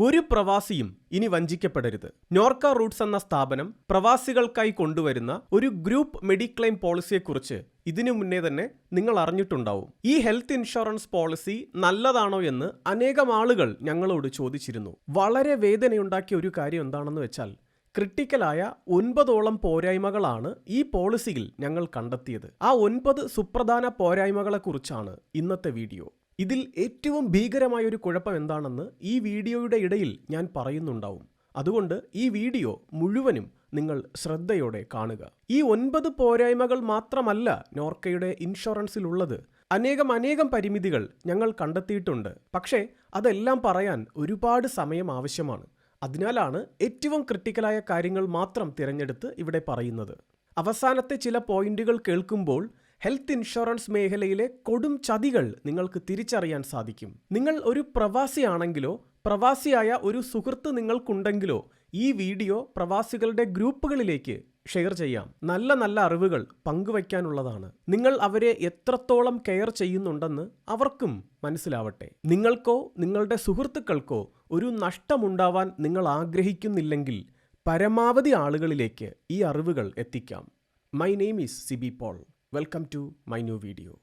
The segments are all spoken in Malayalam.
ഒരു പ്രവാസിയും ഇനി വഞ്ചിക്കപ്പെടരുത്. നോർക്ക റൂട്ട്സ് എന്ന സ്ഥാപനം പ്രവാസികൾക്കായി കൊണ്ടുവരുന്ന ഒരു ഗ്രൂപ്പ് മെഡിക്ലെയിം പോളിസിയെക്കുറിച്ച് ഇതിനു മുന്നേ തന്നെ നിങ്ങൾ അറിഞ്ഞിട്ടുണ്ടാവും. ഈ ഹെൽത്ത് ഇൻഷുറൻസ് പോളിസി നല്ലതാണോ എന്ന് അനേകം ആളുകൾ ഞങ്ങളോട് ചോദിച്ചിരുന്നു. വളരെ വേദനയുണ്ടാക്കിയ ഒരു കാര്യം എന്താണെന്ന് വെച്ചാൽ ക്രിട്ടിക്കലായ ഒൻപതോളം പോരായ്മകളാണ് ഈ പോളിസിയിൽ ഞങ്ങൾ കണ്ടെത്തിയത്. ആ ഒൻപത് സുപ്രധാന പോരായ്മകളെക്കുറിച്ചാണ് ഇന്നത്തെ വീഡിയോ. ഇതിൽ ഏറ്റവും ഭീകരമായ ഒരു കുഴപ്പം എന്താണെന്ന് ഈ വീഡിയോയുടെ ഇടയിൽ ഞാൻ പറയുന്നുണ്ടാവും. അതുകൊണ്ട് ഈ വീഡിയോ മുഴുവനും നിങ്ങൾ ശ്രദ്ധയോടെ കാണുക. ഈ ഒൻപത് പോരായ്മകൾ മാത്രമല്ല നോർക്കയുടെ ഇൻഷുറൻസിലുള്ളത്. അനേകം അനേകം പരിമിതികൾ ഞങ്ങൾ കണ്ടെത്തിയിട്ടുണ്ട്. പക്ഷേ അതെല്ലാം പറയാൻ ഒരുപാട് സമയം ആവശ്യമാണ്. അതിനാലാണ് ഏറ്റവും ക്രിട്ടിക്കലായ കാര്യങ്ങൾ മാത്രം തിരഞ്ഞെടുത്ത് ഇവിടെ പറയുന്നത്. അവസാനത്തെ ചില പോയിന്റുകൾ കേൾക്കുമ്പോൾ ഹെൽത്ത് ഇൻഷുറൻസ് മേഖലയിലെ കൊടും ചതികൾ നിങ്ങൾക്ക് തിരിച്ചറിയാൻ സാധിക്കും. നിങ്ങൾ ഒരു പ്രവാസിയാണെങ്കിലോ പ്രവാസിയായ ഒരു സുഹൃത്ത് നിങ്ങൾക്കുണ്ടെങ്കിലോ ഈ വീഡിയോ പ്രവാസികളുടെ ഗ്രൂപ്പുകളിലേക്ക് ഷെയർ ചെയ്യാം. നല്ല നല്ല അറിവുകൾ പങ്കുവയ്ക്കാനുള്ളതാണ്. നിങ്ങൾ അവരെ എത്രത്തോളം കെയർ ചെയ്യുന്നുണ്ടെന്ന് അവർക്കും മനസ്സിലാവട്ടെ. നിങ്ങൾക്കോ നിങ്ങളുടെ സുഹൃത്തുക്കൾക്കോ ഒരു നഷ്ടമുണ്ടാവാൻ നിങ്ങൾ ആഗ്രഹിക്കുന്നില്ലെങ്കിൽ പരമാവധി ആളുകളിലേക്ക് ഈ അറിവുകൾ എത്തിക്കാം. My name is Sibi Paul welcome to my new video.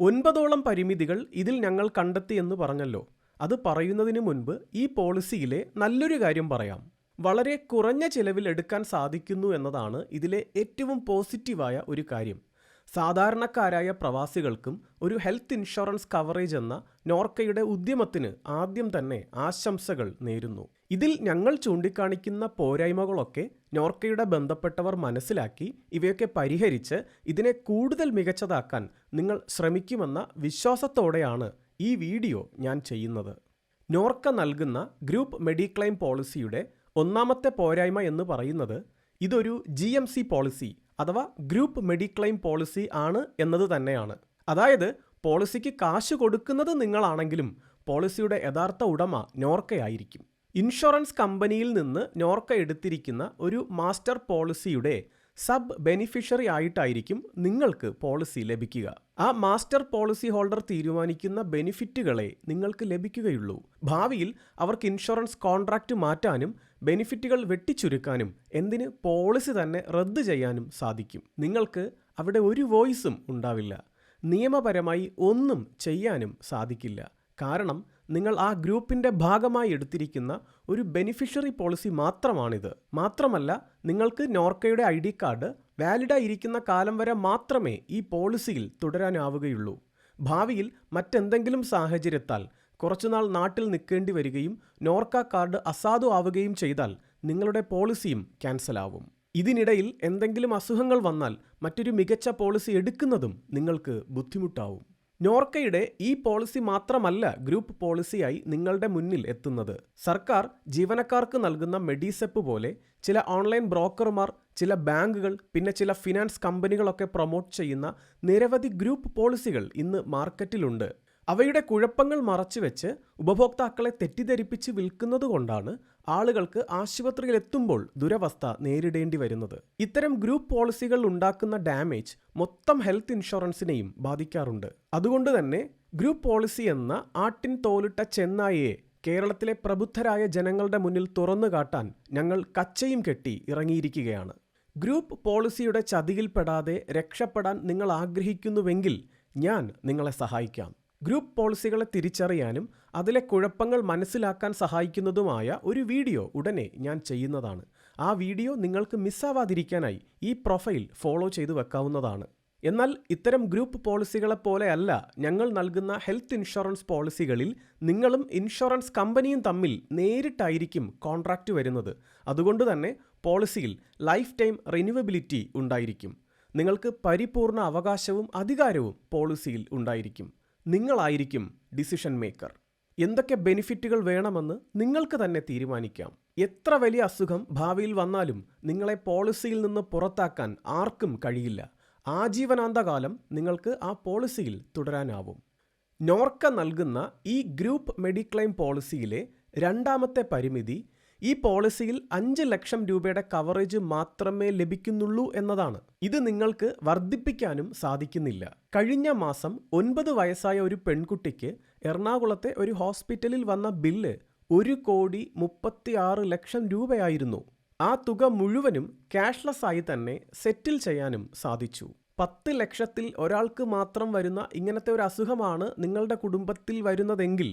ഒൻപതോളം പരിമിതികൾ ഇതിൽ ഞങ്ങൾ കണ്ടെത്തി എന്ന് പറഞ്ഞല്ലോ. അത് പറയുന്നതിന് മുൻപ് ഈ പോളിസിയിലെ നല്ലൊരു കാര്യം പറയാം. വളരെ കുറഞ്ഞ ചിലവിൽ എടുക്കാൻ സാധിക്കുന്നു എന്നതാണ് ഇതിലെ ഏറ്റവും പോസിറ്റീവായ ഒരു കാര്യം. സാധാരണക്കാരായ പ്രവാസികൾക്കും ഒരു ഹെൽത്ത് ഇൻഷുറൻസ് കവറേജ് എന്ന നോർക്കയുടെ ഉദ്യമത്തിന് ആദ്യം തന്നെ ആശംസകൾ നേരുന്നു. ഇതിൽ ഞങ്ങൾ ചൂണ്ടിക്കാണിക്കുന്ന പോരായ്മകളൊക്കെ നോർക്കയുടെ ബന്ധപ്പെട്ടവർ മനസ്സിലാക്കി ഇവയൊക്കെ പരിഹരിച്ച് ഇതിനെ കൂടുതൽ മികച്ചതാക്കാൻ നിങ്ങൾ ശ്രമിക്കുമെന്ന വിശ്വാസത്തോടെയാണ് ഈ വീഡിയോ ഞാൻ ചെയ്യുന്നത്. നോർക്ക നൽകുന്ന ഗ്രൂപ്പ് മെഡിക്ലെയിം പോളിസിയുടെ ഒന്നാമത്തെ പോരായ്മ എന്ന് പറയുന്നത് ഇതൊരു ജി എം സി പോളിസി അഥവാ ഗ്രൂപ്പ് മെഡിക്ലെയിം പോളിസി ആണ് എന്നത് തന്നെയാണ്. അതായത് പോളിസിക്ക് കാശ് കൊടുക്കുന്നത് നിങ്ങളാണെങ്കിലും പോളിസിയുടെ യഥാർത്ഥ ഉടമ നോർക്കയായിരിക്കും. ഇൻഷുറൻസ് കമ്പനിയിൽ നിന്ന് നോർക്ക എടുത്തിരിക്കുന്ന ഒരു മാസ്റ്റർ പോളിസിയുടെ സബ് ബെനിഫിഷ്യറി ആയിട്ടായിരിക്കും നിങ്ങൾക്ക് പോളിസി ലഭിക്കുക. ആ മാസ്റ്റർ പോളിസി ഹോൾഡർ തീരുമാനിക്കുന്ന ബെനിഫിറ്റുകളെ നിങ്ങൾക്ക് ലഭിക്കുകയുള്ളൂ. ഭാവിയിൽ അവർക്ക് ഇൻഷുറൻസ് കോൺട്രാക്റ്റ് മാറ്റാനും ബെനിഫിറ്റുകൾ വെട്ടിച്ചുരുക്കാനും എന്തിന് പോളിസി തന്നെ റദ്ദ് ചെയ്യാനും സാധിക്കും. നിങ്ങൾക്ക് അവിടെ ഒരു വോയിസും ഉണ്ടാവില്ല. നിയമപരമായി ഒന്നും ചെയ്യാനും സാധിക്കില്ല. കാരണം നിങ്ങൾ ആ ഗ്രൂപ്പിന്റെ ഭാഗമായി എടുത്തിരിക്കുന്ന ഒരു ബെനിഫിഷ്യറി പോളിസി മാത്രമാണിത്. മാത്രമല്ല നിങ്ങൾക്ക് നോർക്കയുടെ ഐ ഡി കാർഡ് വാലിഡായിരിക്കുന്ന കാലം വരെ മാത്രമേ ഈ പോളിസിയിൽ തുടരാനാവുകയുള്ളൂ. ഭാവിയിൽ മറ്റെന്തെങ്കിലും സാഹചര്യത്താൽ കുറച്ചുനാൾ നാട്ടിൽ നിൽക്കേണ്ടി വരികയും നോർക്ക കാർഡ് അസാധു ആവുകയും ചെയ്താൽ നിങ്ങളുടെ പോളിസിയും ക്യാൻസലാവും. ഇതിനിടയിൽ എന്തെങ്കിലും അസുഖങ്ങൾ വന്നാൽ മറ്റൊരു മികച്ച പോളിസി എടുക്കുന്നതും നിങ്ങൾക്ക് ബുദ്ധിമുട്ടാവും. നോർക്കയുടെ ഈ പോളിസി മാത്രമല്ല ഗ്രൂപ്പ് പോളിസിയായി നിങ്ങളുടെ മുന്നിൽ എത്തുന്നത്. സർക്കാർ ജീവനക്കാർക്ക് നൽകുന്ന മെഡിസെപ്പ് പോലെ ചില ഓൺലൈൻ ബ്രോക്കർമാർ ചില ബാങ്കുകൾ പിന്നെ ചില ഫിനാൻസ് കമ്പനികളൊക്കെ പ്രൊമോട്ട് ചെയ്യുന്ന നിരവധി ഗ്രൂപ്പ് പോളിസികൾ ഇന്ന് മാർക്കറ്റിലുണ്ട്. അവയുടെ കുഴപ്പങ്ങൾ മറച്ചുവെച്ച് ഉപഭോക്താക്കളെ തെറ്റിദ്ധരിപ്പിച്ച് വിൽക്കുന്നതുകൊണ്ടാണ് ആളുകൾക്ക് ആശുപത്രിയിലെത്തുമ്പോൾ ദുരവസ്ഥ നേരിടേണ്ടി വരുന്നത്. ഇത്തരം ഗ്രൂപ്പ് പോളിസികൾ ഉണ്ടാക്കുന്ന ഡാമേജ് മൊത്തം ഹെൽത്ത് ഇൻഷുറൻസിനെയും ബാധിക്കാറുണ്ട്. അതുകൊണ്ട് തന്നെ ഗ്രൂപ്പ് പോളിസി എന്ന ആട്ടിൻ തോലിട്ട ചെന്നായയെ കേരളത്തിലെ പ്രബുദ്ധരായ ജനങ്ങളുടെ മുന്നിൽ തുറന്നു കാട്ടാൻ ഞങ്ങൾ കച്ചയും കെട്ടി ഇറങ്ങിയിരിക്കുകയാണ്. ഗ്രൂപ്പ് പോളിസിയുടെ ചതിയിൽപ്പെടാതെ രക്ഷപ്പെടാൻ നിങ്ങൾ ആഗ്രഹിക്കുന്നുവെങ്കിൽ ഞാൻ നിങ്ങളെ സഹായിക്കാം. ഗ്രൂപ്പ് പോളിസികളെ തിരിച്ചറിയാനും അതിലെ കുഴപ്പങ്ങൾ മനസ്സിലാക്കാൻ സഹായിക്കുന്നതുമായ ഒരു വീഡിയോ ഉടനെ ഞാൻ ചെയ്യുന്നതാണ്. ആ വീഡിയോ നിങ്ങൾക്ക് മിസ്സാവാതിരിക്കാനായി ഈ പ്രൊഫൈൽ ഫോളോ ചെയ്തു വെക്കാവുന്നതാണ്. എന്നാൽ ഇത്തരം ഗ്രൂപ്പ് പോളിസികളെ പോലെയല്ല ഞങ്ങൾ നൽകുന്ന ഹെൽത്ത് ഇൻഷുറൻസ് പോളിസികളിൽ നിങ്ങളും ഇൻഷുറൻസ് കമ്പനിയും തമ്മിൽ നേരിട്ടായിരിക്കും കോൺട്രാക്റ്റ് വരുന്നത്. അതുകൊണ്ട് തന്നെ പോളിസിയിൽ ലൈഫ് ടൈം റിന്യൂവബിലിറ്റി ഉണ്ടായിരിക്കും. നിങ്ങൾക്ക് പരിപൂർണ അവകാശവും അധികാരവും പോളിസിയിൽ ഉണ്ടായിരിക്കും. നിങ്ങളായിരിക്കും ഡിസിഷൻ മേക്കർ എന്തൊക്കെ ബെനിഫിറ്റുകൾ വേണമെന്ന് നിങ്ങൾക്ക് തന്നെ തീരുമാനിക്കാം. എത്ര വലിയ അസുഖം ഭാവിയിൽ വന്നാലും നിങ്ങളെ പോളിസിയിൽ നിന്ന് പുറത്താക്കാൻ ആർക്കും കഴിയില്ല. ആജീവനാന്തകാലം നിങ്ങൾക്ക് ആ പോളിസിയിൽ തുടരാനാവും. നോർക്ക നൽകുന്ന ഈ ഗ്രൂപ്പ് മെഡിക്ലെയിം പോളിസിയിലെ രണ്ടാമത്തെ പരിമിതി ഈ പോളിസിയിൽ അഞ്ച് ലക്ഷം രൂപയുടെ കവറേജ് മാത്രമേ ലഭിക്കുന്നുള്ളൂ എന്നതാണ്. ഇത് നിങ്ങൾക്ക് വർദ്ധിപ്പിക്കാനും സാധിക്കുന്നില്ല. കഴിഞ്ഞ മാസം ഒൻപത് വയസ്സായ ഒരു പെൺകുട്ടിക്ക് എറണാകുളത്തെ ഒരു ഹോസ്പിറ്റലിൽ വന്ന ബില്ല് ഒരു കോടി മുപ്പത്തിയാറ് ലക്ഷം രൂപയായിരുന്നു. ആ തുക മുഴുവനും ക്യാഷ്ലെസ് ആയി തന്നെ സെറ്റിൽ ചെയ്യാനും സാധിച്ചു. പത്ത് ലക്ഷത്തിൽ ഒരാൾക്ക് മാത്രം വരുന്ന ഇങ്ങനത്തെ ഒരു അസുഖമാണ് നിങ്ങളുടെ കുടുംബത്തിൽ വരുന്നതെങ്കിൽ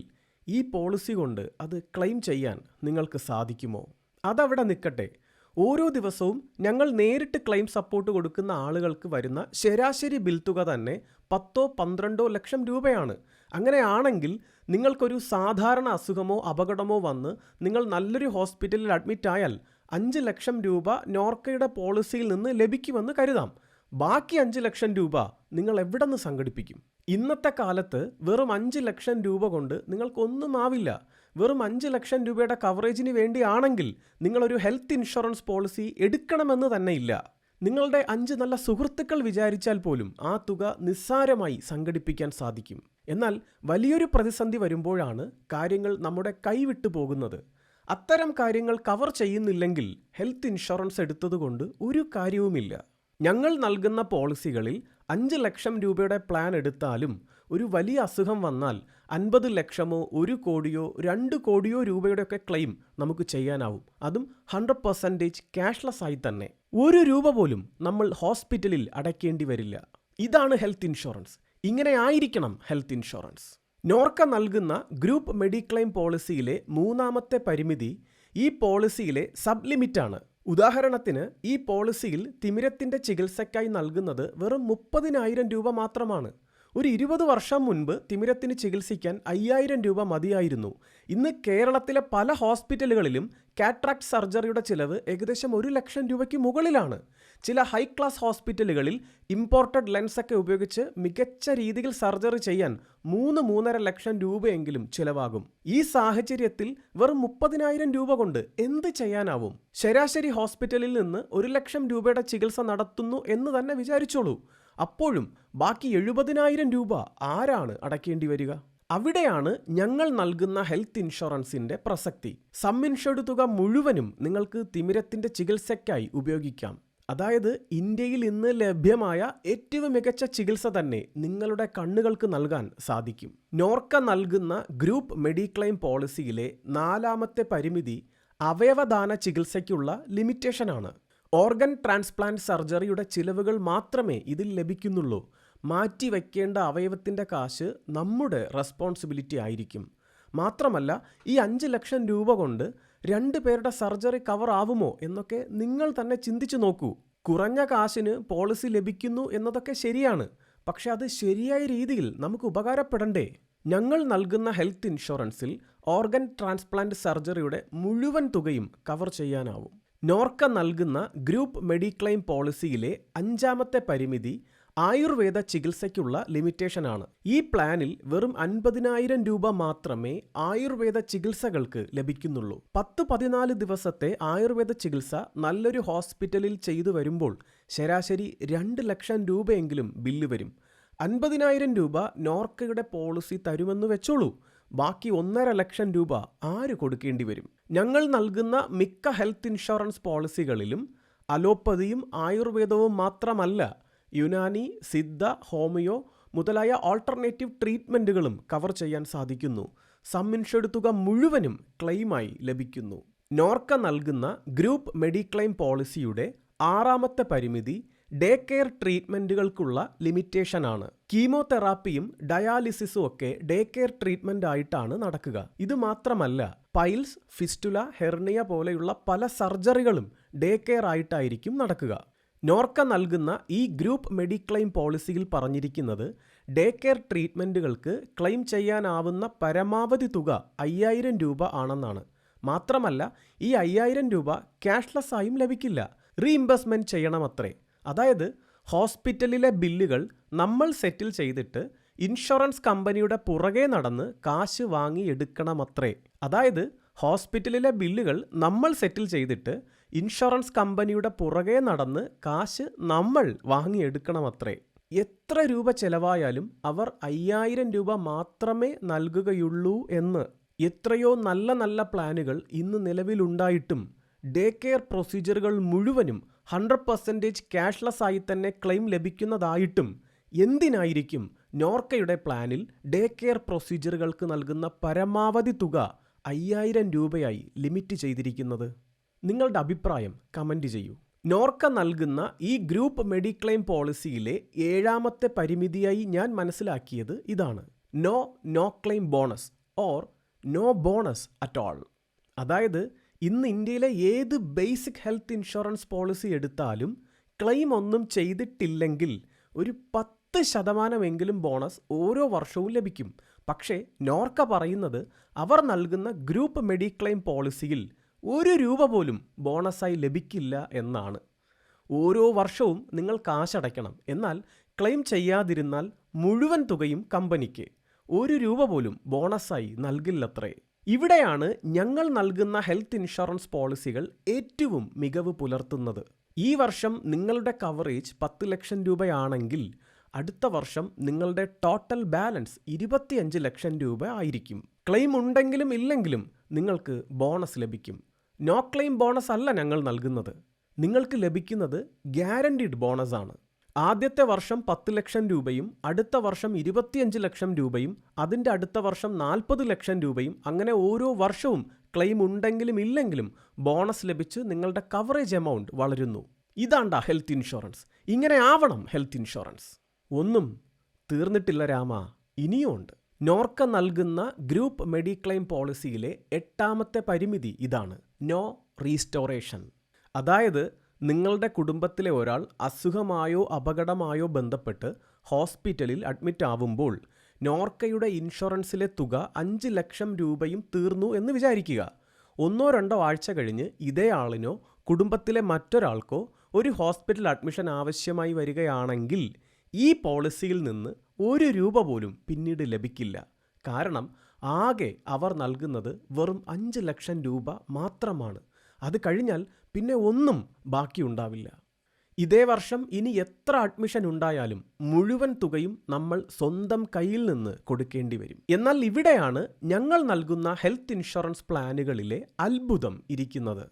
ഈ പോളിസി കൊണ്ട് അത് ക്ലെയിം ചെയ്യാൻ നിങ്ങൾക്ക് സാധിക്കുമോ? അതവിടെ നിൽക്കട്ടെ. ഓരോ ദിവസവും ഞങ്ങൾ നേരിട്ട് ക്ലെയിം സപ്പോർട്ട് കൊടുക്കുന്ന ആളുകൾക്ക് വരുന്ന ശരാശരി ബിൽ തുക തന്നെ പത്തോ പന്ത്രണ്ടോ ലക്ഷം രൂപയാണ്. അങ്ങനെയാണെങ്കിൽ നിങ്ങൾക്കൊരു സാധാരണ അസുഖമോ അപകടമോ വന്ന് നിങ്ങൾ നല്ലൊരു ഹോസ്പിറ്റലിൽ അഡ്മിറ്റ് ആയാൽ അഞ്ച് ലക്ഷം രൂപ നോർക്കയുടെ പോളിസിയിൽ നിന്ന് ലഭിക്കുമെന്ന് കരുതാം. ബാക്കി അഞ്ച് ലക്ഷം രൂപ നിങ്ങൾ എവിടെ നിന്ന് സംഘടിപ്പിക്കും? ഇന്നത്തെ കാലത്ത് വെറും അഞ്ച് ലക്ഷം രൂപ കൊണ്ട് നിങ്ങൾക്കൊന്നും ആവില്ല. വെറും അഞ്ച് ലക്ഷം രൂപയുടെ കവറേജിന് വേണ്ടിയാണെങ്കിൽ നിങ്ങളൊരു ഹെൽത്ത് ഇൻഷുറൻസ് പോളിസി എടുക്കണമെന്ന് തന്നെ ഇല്ല. നിങ്ങളുടെ അഞ്ച് നല്ല സുഹൃത്തുക്കൾ വിചാരിച്ചാൽ പോലും ആ തുക നിസ്സാരമായി സംഘടിപ്പിക്കാൻ സാധിക്കും. എന്നാൽ വലിയൊരു പ്രതിസന്ധി വരുമ്പോഴാണ് കാര്യങ്ങൾ നമ്മുടെ കൈവിട്ടു പോകുന്നത്. അത്തരം കാര്യങ്ങൾ കവർ ചെയ്യുന്നില്ലെങ്കിൽ ഹെൽത്ത് ഇൻഷുറൻസ് എടുത്തതുകൊണ്ട് ഒരു കാര്യവുമില്ല. ഞങ്ങൾ നൽകുന്ന പോളിസികളിൽ അഞ്ച് ലക്ഷം രൂപയുടെ പ്ലാൻ എടുത്താലും ഒരു വലിയ അസുഖം വന്നാൽ അൻപത് ലക്ഷമോ ഒരു കോടിയോ രണ്ട് കോടിയോ രൂപയുടെയൊക്കെ ക്ലെയിം നമുക്ക് ചെയ്യാനാവും. അതും ഹൺഡ്രഡ് പെർസെന്റേജ് ക്യാഷ്ലെസ് ആയി തന്നെ. ഒരു രൂപ പോലും നമ്മൾ ഹോസ്പിറ്റലിൽ അടയ്ക്കേണ്ടി വരില്ല. ഇതാണ് ഹെൽത്ത് ഇൻഷുറൻസ് ഇങ്ങനെ ആയിരിക്കണം ഹെൽത്ത് ഇൻഷുറൻസ് നോർക്ക നൽകുന്ന ഗ്രൂപ്പ് മെഡിക്ലെയിം പോളിസിയിലെ മൂന്നാമത്തെ പരിമിതി ഈ പോളിസിയിലെ സബ് ലിമിറ്റാണ് ഉദാഹരണത്തിന് ഈ പോളിസിയിൽ തിമിരത്തിന്റെ ചികിത്സയ്ക്കായി നൽകുന്നത് വെറും മുപ്പതിനായിരം രൂപ മാത്രമാണ്. ഒരു ഇരുപത് വർഷം മുൻപ് തിമിരത്തിന് ചികിത്സിക്കാൻ അയ്യായിരം രൂപ മതിയായിരുന്നു. ഇന്ന് കേരളത്തിലെ പല ഹോസ്പിറ്റലുകളിലും കാട്രാക്ട് സർജറിയുടെ ചിലവ് ഏകദേശം ഒരു ലക്ഷം രൂപയ്ക്ക് മുകളിലാണ്. ചില ഹൈ ക്ലാസ് ഹോസ്പിറ്റലുകളിൽ ഇമ്പോർട്ടഡ് ലെൻസൊക്കെ ഉപയോഗിച്ച് മികച്ച രീതിയിൽ സർജറി ചെയ്യാൻ മൂന്ന് മൂന്നര ലക്ഷം രൂപയെങ്കിലും ചിലവാകും. ഈ സാഹചര്യത്തിൽ വെറും മുപ്പതിനായിരം രൂപ കൊണ്ട് എന്ത് ചെയ്യാനാവും? ശരാശരി ഹോസ്പിറ്റലിൽ നിന്ന് ഒരു ലക്ഷം രൂപയുടെ ചികിത്സ നടത്തുന്നു എന്ന് തന്നെ വിചാരിച്ചോളൂ. അപ്പോഴും ബാക്കി എഴുപതിനായിരം രൂപ ആരാണ് അടയ്ക്കേണ്ടി വരിക? അവിടെയാണ് ഞങ്ങൾ നൽകുന്ന ഹെൽത്ത് ഇൻഷുറൻസിന്റെ പ്രസക്തി. സംഇൻഷേർഡ് തുക മുഴുവനും നിങ്ങൾക്ക് തിമിരത്തിന്റെ ചികിത്സയ്ക്കായി ഉപയോഗിക്കാം. അതായത് ഇന്ത്യയിൽ ഇന്ന് ലഭ്യമായ ഏറ്റവും മികച്ച ചികിത്സ തന്നെ നിങ്ങളുടെ കണ്ണുകൾക്ക് നൽകാൻ സാധിക്കും. നോർക്ക നൽകുന്ന ഗ്രൂപ്പ് മെഡിക്ലെയിം പോളിസിയിലെ നാലാമത്തെ പരിമിതി അവയവദാന ചികിത്സയ്ക്കുള്ള ലിമിറ്റേഷനാണ്. ഓർഗൻ ട്രാൻസ്പ്ലാന്റ് സർജറിയുടെ ചിലവുകൾ മാത്രമേ ഇതിൽ ലഭിക്കുന്നുള്ളൂ. മാറ്റിവെക്കേണ്ട അവയവത്തിന്റെ കാശ് നമ്മുടെ റെസ്പോൺസിബിലിറ്റി ആയിരിക്കും. മാത്രമല്ല ഈ അഞ്ച് ലക്ഷം രൂപ കൊണ്ട് രണ്ട് പേരുടെ സർജറി കവർ ആവുമോ എന്നൊക്കെ നിങ്ങൾ തന്നെ ചിന്തിച്ചു നോക്കൂ. കുറഞ്ഞ കാശിന് പോളിസി ലഭിക്കുന്നു എന്നതൊക്കെ ശരിയാണ്. പക്ഷെ അത് ശരിയായ രീതിയിൽ നമുക്ക് ഉപകാരപ്പെടണ്ടേ? ഞങ്ങൾ നൽകുന്ന ഹെൽത്ത് ഇൻഷുറൻസിൽ ഓർഗൻ ട്രാൻസ്പ്ലാന്റ് സർജറിയുടെ മുഴുവൻ തുകയും കവർ ചെയ്യാനാവും. നോർക്ക നൽകുന്ന ഗ്രൂപ്പ് മെഡിക്ലെയിം പോളിസിയിലെ അഞ്ചാമത്തെ പരിമിതി ആയുർവേദ ചികിത്സയ്ക്കുള്ള ലിമിറ്റേഷനാണ്. ഈ പ്ലാനിൽ വെറും അൻപതിനായിരം രൂപ മാത്രമേ ആയുർവേദ ചികിത്സകൾക്ക് ലഭിക്കുന്നുള്ളൂ. പത്ത് പതിനാല് ദിവസത്തെ ആയുർവേദ ചികിത്സ നല്ലൊരു ഹോസ്പിറ്റലിൽ ചെയ്തു വരുമ്പോൾ ശരാശരി രണ്ട് ലക്ഷം രൂപയെങ്കിലും ബില്ല് വരും. അൻപതിനായിരം രൂപ നോർക്കയുടെ പോളിസി തരുമെന്ന് വെച്ചോളൂ. ബാക്കി ഒന്നര ലക്ഷം രൂപ ആര് കൊടുക്കേണ്ടി വരും? ഞങ്ങൾ നൽകുന്ന മിക്ക ഹെൽത്ത് ഇൻഷുറൻസ് പോളിസികളിലും അലോപ്പതിയും ആയുർവേദവും മാത്രമല്ല യുനാനി സിദ്ധ ഹോമിയോ മുതലായ ആൾട്ടർനേറ്റീവ് ട്രീറ്റ്മെന്റുകളും കവർ ചെയ്യാൻ സാധിക്കുന്നു. സമ്മിൻഷെഡ് തുക മുഴുവനും ക്ലെയിമായി ലഭിക്കുന്നു. നോർക്ക നൽകുന്ന ഗ്രൂപ്പ് മെഡിക്ലെയിം പോളിസിയുടെ ആറാമത്തെ പരിമിതി ഡേ കെയർ ട്രീറ്റ്മെന്റുകൾക്കുള്ള ലിമിറ്റേഷനാണ്. കീമോതെറാപ്പിയും ഡയാലിസിസും ഒക്കെ ഡേ കെയർ ട്രീറ്റ്മെന്റ് ആയിട്ടാണ് നടക്കുക. ഇത് മാത്രമല്ല പൈൽസ് ഫിസ്റ്റുല ഹെർണിയ പോലെയുള്ള പല സർജറികളും ഡേ കെയർ ആയിട്ടായിരിക്കും നടക്കുക. നോർക്ക നൽകുന്ന ഈ ഗ്രൂപ്പ് മെഡിക്ലെയിം പോളിസിയിൽ പറഞ്ഞിരിക്കുന്നത് ഡേ കെയർ ട്രീറ്റ്മെന്റുകൾക്ക് ക്ലെയിം ചെയ്യാനാവുന്ന പരമാവധി തുക അയ്യായിരം രൂപ ആണെന്നാണ്. മാത്രമല്ല ഈ അയ്യായിരം രൂപ ക്യാഷ്ലെസ് ആയും ലഭിക്കില്ല. റീഇംബേഴ്സ്മെന്റ് ചെയ്യണമത്രേ. അതായത് ഹോസ്പിറ്റലിലെ ബില്ലുകൾ നമ്മൾ സെറ്റിൽ ചെയ്തിട്ട് ഇൻഷുറൻസ് കമ്പനിയുടെ പുറകെ നടന്ന് കാശ് വാങ്ങി എടുക്കണമത്രേ അതായത് ഹോസ്പിറ്റലിലെ ബില്ലുകൾ നമ്മൾ സെറ്റിൽ ചെയ്തിട്ട് ഇൻഷുറൻസ് കമ്പനിയുടെ പുറകെ നടന്ന് കാശ് നമ്മൾ വാങ്ങിയെടുക്കണമത്രേ. എത്ര രൂപ ചെലവായാലും അവർ അയ്യായിരം രൂപ മാത്രമേ നൽകുകയുള്ളൂ എന്ന് എത്രയോ നല്ല നല്ല പ്ലാനുകൾ ഇന്ന് നിലവിലുണ്ടായിട്ടും. ഡേ കെയർ പ്രൊസീജിയറുകൾ മുഴുവനും ഹൺഡ്രഡ് പെർസെന്റേജ് ക്യാഷ്ലെസ് ആയി തന്നെ ക്ലെയിം ലഭിക്കുന്നതായിട്ടും. എന്തിനായിരിക്കും നോർക്കയുടെ പ്ലാനിൽ ഡേ കെയർ പ്രൊസീജിയറുകൾക്ക് നൽകുന്ന പരമാവധി തുക അയ്യായിരം രൂപയായി ലിമിറ്റ് ചെയ്തിരിക്കുന്നത്? നിങ്ങളുടെ അഭിപ്രായം കമന്റ് ചെയ്യൂ. നോർക്ക നൽകുന്ന ഈ ഗ്രൂപ്പ് മെഡിക്ലെയിം പോളിസിയിലെ ഏഴാമത്തെ പരിമിതിയായി ഞാൻ മനസ്സിലാക്കിയത് ഇതാണ്. No no claim bonus or no bonus at all. അതായത് ഇന്ന് ഇന്ത്യയിലെ ഏത് ബേസിക് ഹെൽത്ത് ഇൻഷുറൻസ് പോളിസി എടുത്താലും ക്ലെയിം ഒന്നും ചെയ്തിട്ടില്ലെങ്കിൽ ഒരു പത്ത് ശതമാനമെങ്കിലും ബോണസ് ഓരോ വർഷവും ലഭിക്കും. പക്ഷേ നോർക്ക പറയുന്നത് അവർ നൽകുന്ന ഗ്രൂപ്പ് മെഡിക്ലെയിം പോളിസിയിൽ ഒരു രൂപ പോലും ബോണസായി ലഭിക്കില്ല എന്നാണ്. ഓരോ വർഷവും നിങ്ങൾ കാശടയ്ക്കണം. എന്നാൽ ക്ലെയിം ചെയ്യാതിരുന്നാൽ മുഴുവൻ തുകയും കമ്പനിക്ക് ഒരു രൂപ പോലും ബോണസായി നൽകില്ലത്രേ. ഇവിടെയാണ് ഞങ്ങൾ നൽകുന്ന ഹെൽത്ത് ഇൻഷുറൻസ് പോളിസികൾ ഏറ്റവും മികവ് പുലർത്തുന്നത്. ഈ വർഷം നിങ്ങളുടെ കവറേജ് പത്ത് ലക്ഷം രൂപയാണെങ്കിൽ അടുത്ത വർഷം നിങ്ങളുടെ ടോട്ടൽ ബാലൻസ് ഇരുപത്തിയഞ്ച് ലക്ഷം രൂപ ആയിരിക്കും. ക്ലെയിം ഉണ്ടെങ്കിലും ഇല്ലെങ്കിലും നിങ്ങൾക്ക് ബോണസ് ലഭിക്കും. നോ ക്ലെയിം ബോണസ് അല്ല ഞങ്ങൾ നൽകുന്നത്. നിങ്ങൾക്ക് ലഭിക്കുന്നത് ഗ്യാരണ്ടീഡ് ആണ്. ആദ്യത്തെ വർഷം പത്ത് ലക്ഷം രൂപയും അടുത്ത വർഷം ഇരുപത്തിയഞ്ച് ലക്ഷം രൂപയും അതിന്റെ അടുത്ത വർഷം നാൽപ്പത് ലക്ഷം രൂപയും അങ്ങനെ ഓരോ വർഷവും ക്ലെയിം ഉണ്ടെങ്കിലും ഇല്ലെങ്കിലും ബോണസ് ലഭിച്ച് നിങ്ങളുടെ കവറേജ് എമൗണ്ട് വളരുന്നു. ഇതാണ്ടാ ഹെൽത്ത് ഇൻഷുറൻസ് ഇങ്ങനെ ആവണം ഹെൽത്ത് ഇൻഷുറൻസ് ഒന്നും തീർന്നിട്ടില്ല രാമ ഇനിയുമുണ്ട് നോർക്ക നൽകുന്ന ഗ്രൂപ്പ് മെഡിക്ലെയിം പോളിസിയിലെ എട്ടാമത്തെ പരിമിതി ഇതാണ് നോ റീസ്റ്റോറേഷൻ. അതായത് നിങ്ങളുടെ കുടുംബത്തിലെ ഒരാൾ അസുഖമായോ അപകടമായോ ബന്ധപ്പെട്ട് ഹോസ്പിറ്റലിൽ അഡ്മിറ്റ് ആവുമ്പോൾ നോർക്കയുടെ ഇൻഷുറൻസിലെ തുക അഞ്ച് ലക്ഷം രൂപയും തീർന്നു എന്ന് വിചാരിക്കുക. ഒന്നോ രണ്ടോ ആഴ്ച കഴിഞ്ഞ് ഇതേ ആളിനോ കുടുംബത്തിലെ മറ്റൊരാൾക്കോ ഒരു ഹോസ്പിറ്റൽ അഡ്മിഷൻ ആവശ്യമായി വരികയാണെങ്കിൽ ഈ പോളിസിയിൽ നിന്ന് ഒരു രൂപ പോലും പിന്നീട് ലഭിക്കില്ല. കാരണം ആകെ അവർ നൽകുന്നത് വെറും അഞ്ച് ലക്ഷം രൂപ മാത്രമാണ്. അത് കഴിഞ്ഞാൽ പിന്നെ ഒന്നും ബാക്കിയുണ്ടാവില്ല ഇതേ വർഷം ഇനി എത്ര അഡ്മിഷൻ ഉണ്ടായാലും മുഴുവൻ തുകയും നമ്മൾ സ്വന്തം കയ്യിൽ നിന്ന് കൊടുക്കേണ്ടി വരും. എന്നാൽ ഇവിടെയാണ് ഞങ്ങൾ നൽകുന്ന ഹെൽത്ത് ഇൻഷുറൻസ് പ്ലാനുകളിലെ അത്ഭുതം ഇരിക്കുന്നത്.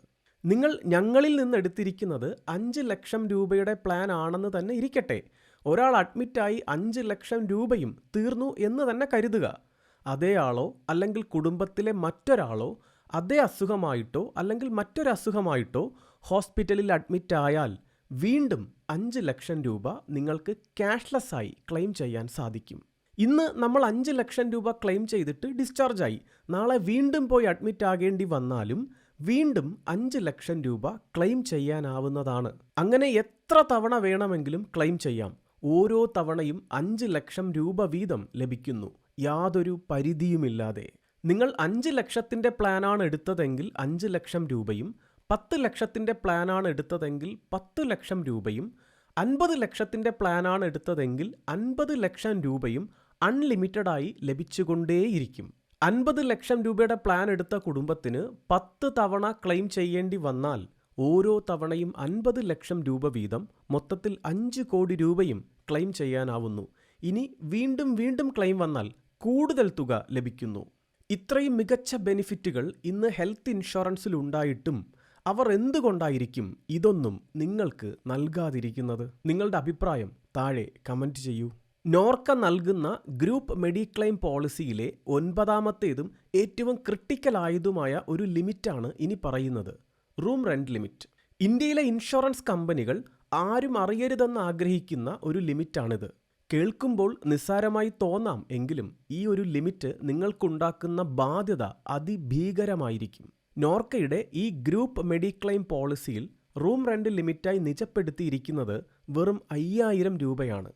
നിങ്ങൾ ഞങ്ങളിൽ നിന്ന് എടുത്തിരിക്കുന്നത് അഞ്ച് ലക്ഷം രൂപയുടെ പ്ലാൻ ആണെന്ന് തന്നെ ഇരിക്കട്ടെ. ഒരാൾ അഡ്മിറ്റായി അഞ്ച് ലക്ഷം രൂപയും തീർന്നു എന്ന് തന്നെ കരുതുക. അതേ ആളോ അല്ലെങ്കിൽ കുടുംബത്തിലെ മറ്റൊരാളോ അതേ അസുഖമായിട്ടോ അല്ലെങ്കിൽ മറ്റൊരു അസുഖമായിട്ടോ ഹോസ്പിറ്റലിൽ അഡ്മിറ്റ് ആയാൽ വീണ്ടും അഞ്ച് ലക്ഷം രൂപ നിങ്ങൾക്ക് ക്യാഷ്ലെസ്സായി ക്ലെയിം ചെയ്യാൻ സാധിക്കും. ഇന്ന് നമ്മൾ അഞ്ച് ലക്ഷം രൂപ ക്ലെയിം ചെയ്തിട്ട് ഡിസ്ചാർജായി. നാളെ വീണ്ടും പോയി അഡ്മിറ്റ് ആകേണ്ടി വന്നാലും വീണ്ടും അഞ്ച് ലക്ഷം രൂപ ക്ലെയിം ചെയ്യാനാവുന്നതാണ്. അങ്ങനെ എത്ര തവണ വേണമെങ്കിലും ക്ലെയിം ചെയ്യാം. ഓരോ തവണയും അഞ്ച് ലക്ഷം രൂപ വീതം ലഭിക്കുന്നു. യാതൊരു പരിധിയുമില്ലാതെ. നിങ്ങൾ അഞ്ച് ലക്ഷത്തിന്റെ പ്ലാനാണ് എടുത്തതെങ്കിൽ അഞ്ച് ലക്ഷം രൂപയും പത്ത് ലക്ഷത്തിന്റെ പ്ലാനാണ് എടുത്തതെങ്കിൽ പത്ത് ലക്ഷം രൂപയും അൻപത് ലക്ഷത്തിന്റെ പ്ലാനാണ് എടുത്തതെങ്കിൽ അൻപത് ലക്ഷം രൂപയും അൺലിമിറ്റഡായി ലഭിച്ചുകൊണ്ടേയിരിക്കും. അൻപത് ലക്ഷം രൂപയുടെ പ്ലാൻ എടുത്ത കുടുംബത്തിന് പത്ത് തവണ ക്ലെയിം ചെയ്യേണ്ടി വന്നാൽ ഓരോ തവണയും അൻപത് ലക്ഷം രൂപ വീതം മൊത്തത്തിൽ അഞ്ച് കോടി രൂപയും ക്ലെയിം ചെയ്യാനാവുന്നു. ഇനി വീണ്ടും വീണ്ടും ക്ലെയിം വന്നാൽ കൂടുതൽ തുക ലഭിക്കുന്നു. ഇത്രയും മികച്ച ബെനിഫിറ്റുകൾ ഇന്ന് ഹെൽത്ത് ഇൻഷുറൻസിൽ ഉണ്ടായിട്ടും അവർ എന്തുകൊണ്ടായിരിക്കും ഇതൊന്നും നിങ്ങൾക്ക് നൽകാതിരിക്കുന്നത്? നിങ്ങളുടെ അഭിപ്രായം താഴെ കമന്റ് ചെയ്യൂ. നോർക്ക നൽകുന്ന ഗ്രൂപ്പ് മെഡിക്ലെയിം പോളിസിയിലെ ഒൻപതാമത്തേതും ഏറ്റവും ക്രിട്ടിക്കലായതുമായ ഒരു ലിമിറ്റാണ് ഇനി പറയുന്നത്. Room rent limit. ഇന്ത്യയിലെ ഇൻഷുറൻസ് കമ്പനികൾ ആരും അറിയരുതെന്ന് ആഗ്രഹിക്കുന്ന ഒരു ലിമിറ്റാണിത്. കേൾക്കുമ്പോൾ നിസ്സാരമായി തോന്നാം എങ്കിലും ഈ ഒരു ലിമിറ്റ് നിങ്ങൾക്കുണ്ടാക്കുന്ന ബാധ്യത അതിഭീകരമായിരിക്കും. നോർക്കയുടെ ഈ ഗ്രൂപ്പ് മെഡിക്ലെയിം പോളിസിയിൽ റൂം റെന്റ് ലിമിറ്റായി നിജപ്പെടുത്തിയിരിക്കുന്നത് വെറും അയ്യായിരം രൂപയാണ്.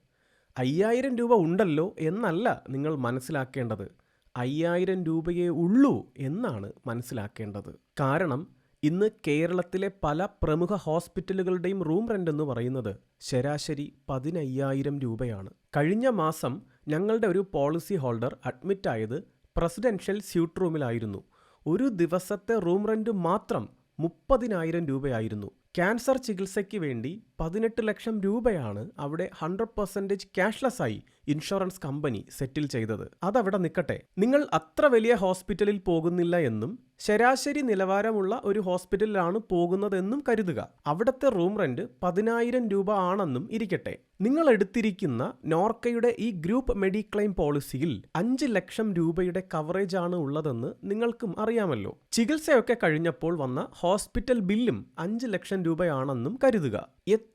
അയ്യായിരം രൂപ ഉണ്ടല്ലോ എന്നല്ല നിങ്ങൾ മനസ്സിലാക്കേണ്ടത്. അയ്യായിരം രൂപയേ ഉള്ളൂ എന്നാണ് മനസ്സിലാക്കേണ്ടത്. കാരണം ഇന്ന് കേരളത്തിലെ പല പ്രമുഖ ഹോസ്പിറ്റലുകളുടെയും റൂം റെന്റ് എന്ന് പറയുന്നത് ശരാശരി പതിനയ്യായിരം രൂപയാണ്. കഴിഞ്ഞ മാസം ഞങ്ങളുടെ ഒരു പോളിസി ഹോൾഡർ അഡ്മിറ്റ് ആയത് പ്രസിഡൻഷ്യൽ സ്യൂട്ട് റൂമിലായിരുന്നു. ഒരു ദിവസത്തെ റൂം റെന്റ് മാത്രം മുപ്പതിനായിരം രൂപയായിരുന്നു. ക്യാൻസർ ചികിത്സയ്ക്ക് വേണ്ടി പതിനെട്ട് ലക്ഷം രൂപയാണ് അവിടെ ഹൺഡ്രഡ് പെർസെന്റേജ് ക്യാഷ്ലെസ് ആയി ഇൻഷുറൻസ് കമ്പനി സെറ്റിൽ ചെയ്തത്. അതവിടെ നിൽക്കട്ടെ നിങ്ങൾ അത്ര വലിയ ഹോസ്പിറ്റലിൽ പോകുന്നില്ല എന്നും ശരാശരി നിലവാരമുള്ള ഒരു ഹോസ്പിറ്റലിലാണ് പോകുന്നതെന്നും കരുതുക. അവിടുത്തെ റൂം റെന്റ് പതിനായിരം രൂപ ആണെന്നും ഇരിക്കട്ടെ. നിങ്ങൾ എടുത്തിരിക്കുന്ന നോർക്കയുടെ ഈ ഗ്രൂപ്പ് മെഡിക്ലെയിം പോളിസിയിൽ അഞ്ച് ലക്ഷം രൂപയുടെ കവറേജ് ആണ് ഉള്ളതെന്ന് നിങ്ങൾക്കും അറിയാമല്ലോ. ചികിത്സയൊക്കെ കഴിഞ്ഞപ്പോൾ വന്ന ഹോസ്പിറ്റൽ ബില്ലും അഞ്ച് ലക്ഷം രൂപയാണെന്നും കരുതുക.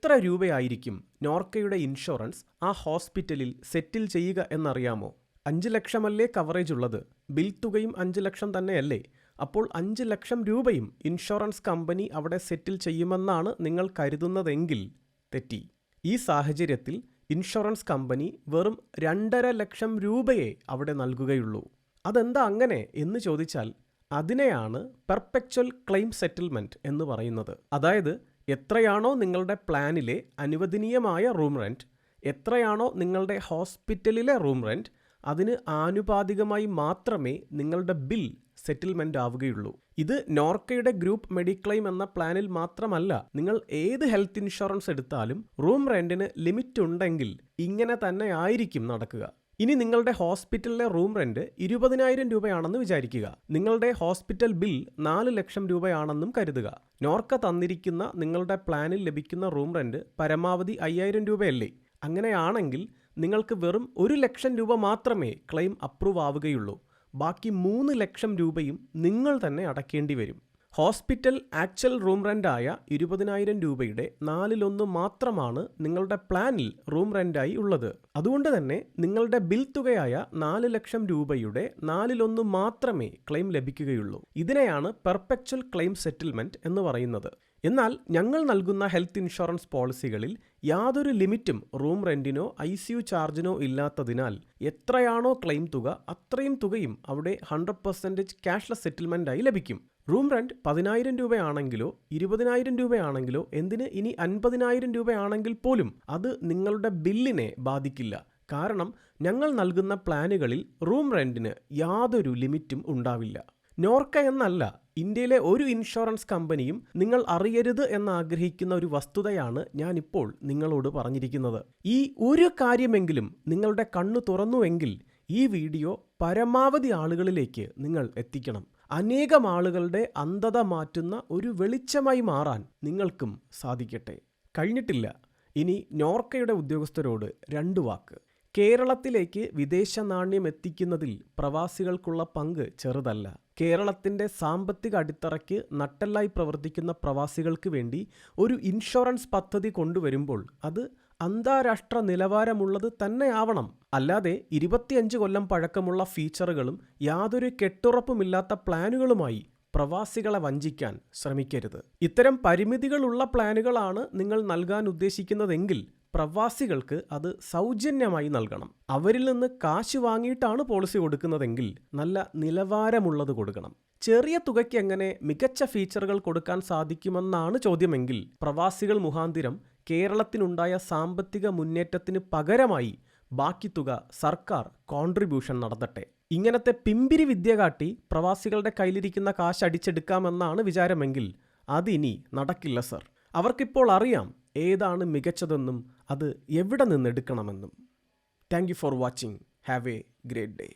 രൂപയായിരിക്കും നോർക്കയുടെ ഇൻഷുറൻസ് ആ ഹോസ്പിറ്റലിൽ സെറ്റിൽ ചെയ്യുക എന്നറിയാമോ? അഞ്ച് ലക്ഷമല്ലേ കവറേജ് ഉള്ളത്? ബിൽ തുകയും അഞ്ച് ലക്ഷം തന്നെയല്ലേ? അപ്പോൾ അഞ്ച് ലക്ഷം രൂപയും ഇൻഷുറൻസ് കമ്പനി അവിടെ സെറ്റിൽ ചെയ്യുമെന്നാണ് നിങ്ങൾ കരുതുന്നതെങ്കിൽ തെറ്റി. ഈ സാഹചര്യത്തിൽ ഇൻഷുറൻസ് കമ്പനി വെറും രണ്ടര ലക്ഷം രൂപയെ അവിടെ നൽകുകയുള്ളൂ. അതെന്താ അങ്ങനെ എന്ന് ചോദിച്ചാൽ അതിനെയാണ് പെർപെക്ച്വൽ ക്ലെയിം സെറ്റിൽമെന്റ് എന്ന് പറയുന്നത്. അതായത് എത്രയാണോ നിങ്ങളുടെ പ്ലാനിലെ അനുവദനീയമായ റൂം റെന്റ് എത്രയാണോ നിങ്ങളുടെ ഹോസ്പിറ്റലിലെ റൂം റെന്റ് അതിന് ആനുപാതികമായി മാത്രമേ നിങ്ങളുടെ ബിൽ സെറ്റിൽമെന്റ് ആവുകയുള്ളൂ. ഇത് നോർക്കയുടെ ഗ്രൂപ്പ് മെഡിക്ലെയിം എന്ന പ്ലാനിൽ മാത്രമല്ല നിങ്ങൾ ഏത് ഹെൽത്ത് ഇൻഷുറൻസ് എടുത്താലും റൂം റെന്റിന് ലിമിറ്റ് ഉണ്ടെങ്കിൽ ഇങ്ങനെ തന്നെ ആയിരിക്കും നടക്കുക. ഇനി നിങ്ങളുടെ ഹോസ്പിറ്റലിലെ റൂം റെന്റ് ഇരുപതിനായിരം രൂപയാണെന്ന് വിചാരിക്കുക. നിങ്ങളുടെ ഹോസ്പിറ്റൽ ബിൽ നാല് ലക്ഷം രൂപയാണെന്നും കരുതുക. നോർക്ക തന്നിരിക്കുന്ന നിങ്ങളുടെ പ്ലാനിൽ ലഭിക്കുന്ന റൂം റെന്റ് പരമാവധി അയ്യായിരം രൂപയല്ലേ? അങ്ങനെയാണെങ്കിൽ നിങ്ങൾക്ക് വെറും ഒരു ലക്ഷം രൂപ മാത്രമേ ക്ലെയിം അപ്രൂവ് ആവുകയുള്ളൂ. ബാക്കി മൂന്ന് ലക്ഷം രൂപയും നിങ്ങൾ തന്നെ അടയ്ക്കേണ്ടി വരും. ഹോസ്പിറ്റൽ ആക്ച്വൽ റൂം റെന്റായ ഇരുപതിനായിരം രൂപയുടെ നാലിലൊന്ന് മാത്രമാണ് നിങ്ങളുടെ പ്ലാനിൽ റൂം റെന്റായി ഉള്ളത്. അതുകൊണ്ട് തന്നെ നിങ്ങളുടെ ബിൽ തുകയായ നാല് ലക്ഷം രൂപയുടെ നാലിലൊന്ന് മാത്രമേ ക്ലെയിം ലഭിക്കുകയുള്ളൂ. ഇതിനെയാണ് പെർപെക്ച്വൽ ക്ലെയിം സെറ്റിൽമെന്റ് എന്ന് പറയുന്നത്. എന്നാൽ ഞങ്ങൾ നൽകുന്ന ഹെൽത്ത് ഇൻഷുറൻസ് പോളിസികളിൽ യാതൊരു ലിമിറ്റും റൂം റെന്റിനോ ഐ സി യു ചാർജിനോ ഇല്ലാത്തതിനാൽ എത്രയാണോ ക്ലെയിം തുക അത്രയും തുകയും അവിടെ ഹൺഡ്രഡ് പെർസെന്റേജ് ക്യാഷ്ലെസ് സെറ്റിൽമെന്റായി ലഭിക്കും. റൂം റെന്റ് പതിനായിരം രൂപയാണെങ്കിലോ ഇരുപതിനായിരം രൂപയാണെങ്കിലോ എന്തിന് ഇനി അൻപതിനായിരം രൂപയാണെങ്കിൽ പോലും അത് നിങ്ങളുടെ ബില്ലിനെ ബാധിക്കില്ല. കാരണം ഞങ്ങൾ നൽകുന്ന പ്ലാനുകളിൽ റൂം റെന്റിന് യാതൊരു ലിമിറ്റും ഉണ്ടാവില്ല. നോർക്ക എന്നല്ല ഇന്ത്യയിലെ ഒരു ഇൻഷുറൻസ് കമ്പനിയും നിങ്ങൾ അറിയരുത് എന്ന് ആഗ്രഹിക്കുന്ന ഒരു വസ്തുതയാണ് ഞാനിപ്പോൾ നിങ്ങളോട് പറഞ്ഞിരിക്കുന്നത്. ഈ ഒരു കാര്യമെങ്കിലും നിങ്ങളുടെ കണ്ണു തുറന്നുവെങ്കിൽ ഈ വീഡിയോ പരമാവധി ആളുകളിലേക്ക് നിങ്ങൾ എത്തിക്കണം. അനേകം ആളുകളുടെ അന്ധത മാറ്റുന്ന ഒരു വെളിച്ചമായി മാറാൻ നിങ്ങൾക്കും സാധിക്കട്ടെ. കഴിഞ്ഞിട്ടില്ല. ഇനി നോർക്കയുടെ ഉദ്യോഗസ്ഥരോട് രണ്ടു വാക്ക്. കേരളത്തിലേക്ക് വിദേശ നാണ്യം എത്തിക്കുന്നതിൽ പ്രവാസികൾക്കുള്ള പങ്ക് ചെറുതല്ല. കേരളത്തിന്റെ സാമ്പത്തിക അടിത്തറയ്ക്ക് നട്ടെല്ലായി പ്രവർത്തിക്കുന്ന പ്രവാസികൾക്ക് വേണ്ടി ഒരു ഇൻഷുറൻസ് പദ്ധതി കൊണ്ടുവരുമ്പോൾ അത് അന്താരാഷ്ട്ര നിലവാരമുള്ളത് തന്നെയാവണം അല്ലാതെ ഇരുപത്തിയഞ്ച് കൊല്ലം പഴക്കമുള്ള ഫീച്ചറുകളും യാതൊരു കെട്ടുറപ്പുമില്ലാത്ത പ്ലാനുകളുമായി പ്രവാസികളെ വഞ്ചിക്കാൻ ശ്രമിക്കരുത്. ഇത്തരം പരിമിതികളുള്ള പ്ലാനുകളാണ് നിങ്ങൾ നൽകാൻ ഉദ്ദേശിക്കുന്നതെങ്കിൽ പ്രവാസികൾക്ക് അത് സൗജന്യമായി നൽകണം. അവരിൽ നിന്ന് കാശ് വാങ്ങിയിട്ടാണ് പോളിസി കൊടുക്കുന്നതെങ്കിൽ നല്ല നിലവാരമുള്ളത് കൊടുക്കണം. ചെറിയ തുകയ്ക്ക് എങ്ങനെ മികച്ച ഫീച്ചറുകൾ കൊടുക്കാൻ സാധിക്കുമെന്നാണ് ചോദ്യമെങ്കിൽ പ്രവാസികൾ മുഖാന്തിരം കേരളത്തിനുണ്ടായ സാമ്പത്തിക മുന്നേറ്റത്തിന് പകരമായി ബാക്കി തുക സർക്കാർ കോൺട്രിബ്യൂഷൻ നടത്തട്ടെ. ഇങ്ങനത്തെ പിമ്പിരി വിദ്യ കാട്ടി പ്രവാസികളുടെ കയ്യിലിരിക്കുന്ന കാശ് അടിച്ചെടുക്കാമെന്നാണ് വിചാരമെങ്കിൽ അതിനി നടക്കില്ല സർ. അവർക്കിപ്പോൾ അറിയാം ഏതാണ് മികച്ചതെന്നും അത് എവിടെ നിന്നെടുക്കണമെന്നും thank you for watching. Have a great day.